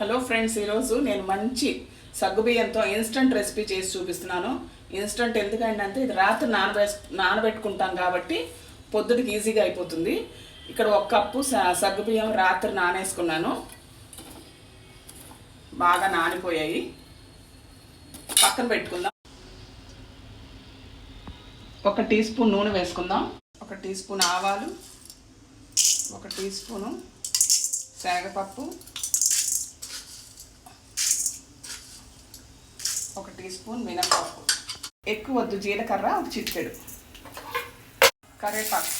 Hello friends ఈరోజు నేను మంచి సగ్గుబియ్యంతో ఇన్స్టంట్ రెసిపీ చేసి చూపిస్తున్నాను. ఇన్స్టంట్ ఎందుకంటే అంటే ఇది రాత్రి నానబెస్ నానబెట్టుకుంటాం కాబట్టి పొద్దుటికి ఈజీగా అయిపోతుంది. ఇక్కడ ఒక కప్పు సగ్గుబియ్యం రాత్రి నానేసుకున్నాను. బాగా నానిపోయాయి. పక్కన పెట్టుకుందాం. ఒక టీ స్పూన్ నూనె వేసుకుందాం. ఒక టీ స్పూన్ ఆవాలు. ఒక టీ స్పూను శనగపప్పు. ఒక టీ స్పూన్ మినపప్పు ఎక్కువ వద్దు జీలకర్ర ఒక చిట్టెడు కరివేపాకు.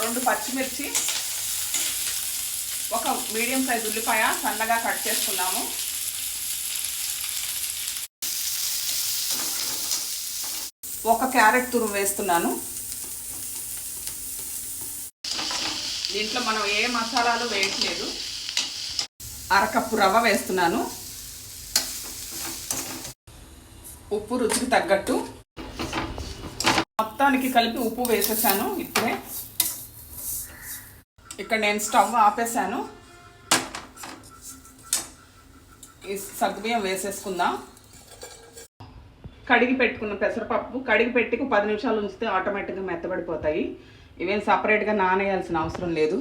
రెండు పచ్చిమిర్చి ఒక మీడియం సైజ్ ఉల్లిపాయ సన్నగా కట్ చేసుకున్నాము. ఒక క్యారెట్ తురుము వేస్తున్నాను. దీంట్లో మనం ఏ మసాలాలు వేయట్లేదు. అరకప్పు రవ్వ వేస్తున్నాను. ఉప్పు రుచికి తగ్గట్టు. మొత్తానికి కలిపి ఉప్పు వేసేసాను ఇప్పుడే. ఇక్కడ నేను స్టవ్ ఆపేసాను ఈ సగ్గుబియ్యం వేసేసుకుందాం. కడిగి పెట్టుకున్న పెసరపప్పు కడిగి పెట్టి పది నిమిషాలు ఉంచితే ఆటోమేటిక్గా మెత్తబడిపోతాయి. ఇవేం సపరేట్గా నానేయాల్సిన అవసరం లేదు.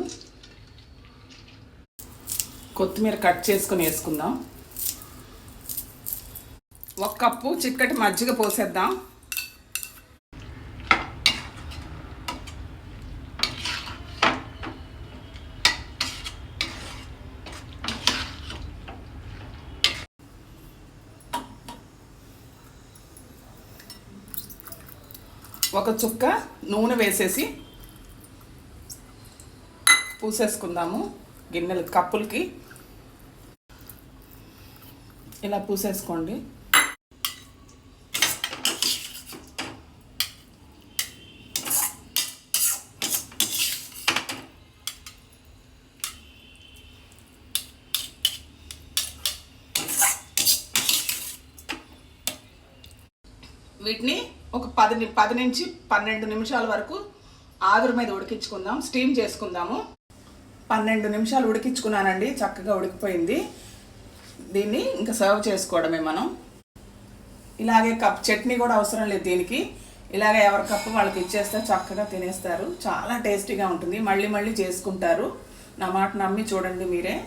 కొత్తిమీర కట్ చేసుకొని వేసుకుందాం. ఒక కప్పు చిక్కటి మజ్జిగ పోసేద్దాం. ఒక చుక్క నూనె వేసేసి పూసేసుకుందాము గిన్నెలు కప్పులకి. ఇలా పూసేసుకోండి. వీటిని ఒక పది ని- పది నుంచి పన్నెండు నిమిషాల వరకు ఆవిరి మీద ఉడికించుకుందాం స్టీమ్ చేసుకుందాము. పన్నెండు నిమిషాలు ఉడికించుకున్నానండి. చక్కగా ఉడికిపోయింది. దీన్ని ఇంకా సర్వ్ చేసుకోవడమే మనం. ఇలాగే కప్ చట్నీ కూడా అవసరం లేదు దీనికి. ఇలాగే ఎవరి కప్పు వాళ్ళకి ఇచ్చేస్తే చక్కగా తినేస్తారు. చాలా టేస్టీగా ఉంటుంది. మళ్ళీ మళ్ళీ చేసుకుంటారు. నా మాట నమ్మి చూడండి మీరే.